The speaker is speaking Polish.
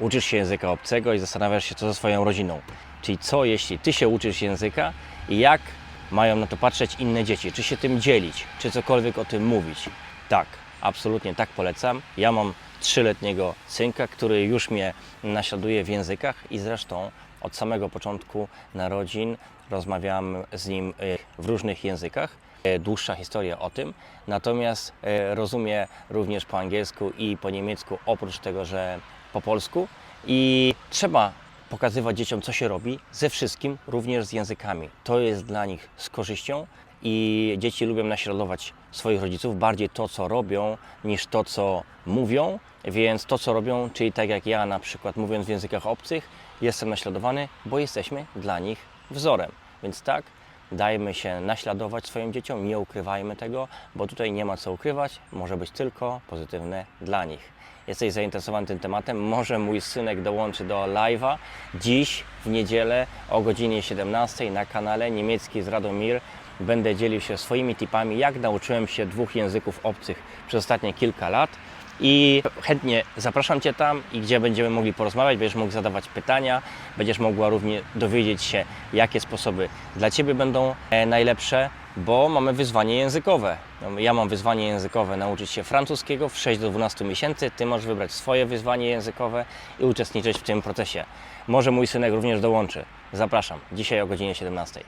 uczysz się języka obcego i zastanawiasz się, co ze swoją rodziną. Czyli co, jeśli ty się uczysz języka i jak mają na to patrzeć inne dzieci? Czy się tym dzielić? Czy cokolwiek o tym mówić? Tak, absolutnie tak polecam. Ja mam trzyletniego synka, który już mnie naśladuje w językach i zresztą od samego początku narodzin rozmawiam z nim y, w różnych językach. E, Dłuższa historia o tym, natomiast e, rozumie również po angielsku i po niemiecku, oprócz tego, że po polsku. I trzeba pokazywać dzieciom, co się robi ze wszystkim, również z językami. To jest dla nich z korzyścią i dzieci lubią naśladować swoich rodziców, bardziej to, co robią, niż to, co mówią. Więc to, co robią, czyli tak jak ja na przykład mówiąc w językach obcych, jestem naśladowany, bo jesteśmy dla nich wzorem. Więc tak, dajmy się naśladować swoim dzieciom, nie ukrywajmy tego, bo tutaj nie ma co ukrywać, może być tylko pozytywne dla nich. Jesteś zainteresowany tym tematem, może mój synek dołączy do live'a dziś w niedzielę o godzinie 17 na kanale Niemiecki z Radomir. Będę dzielił się swoimi tipami, jak nauczyłem się dwóch języków obcych przez ostatnie kilka lat. I chętnie zapraszam Cię tam i gdzie będziemy mogli porozmawiać, będziesz mógł zadawać pytania, będziesz mogła również dowiedzieć się, jakie sposoby dla Ciebie będą e, najlepsze, bo mamy wyzwanie językowe. No, Ja mam wyzwanie językowe nauczyć się francuskiego w 6 do 12 miesięcy. Ty możesz wybrać swoje wyzwanie językowe i uczestniczyć w tym procesie. Może mój synek również dołączy. Zapraszam, dzisiaj o godzinie 17.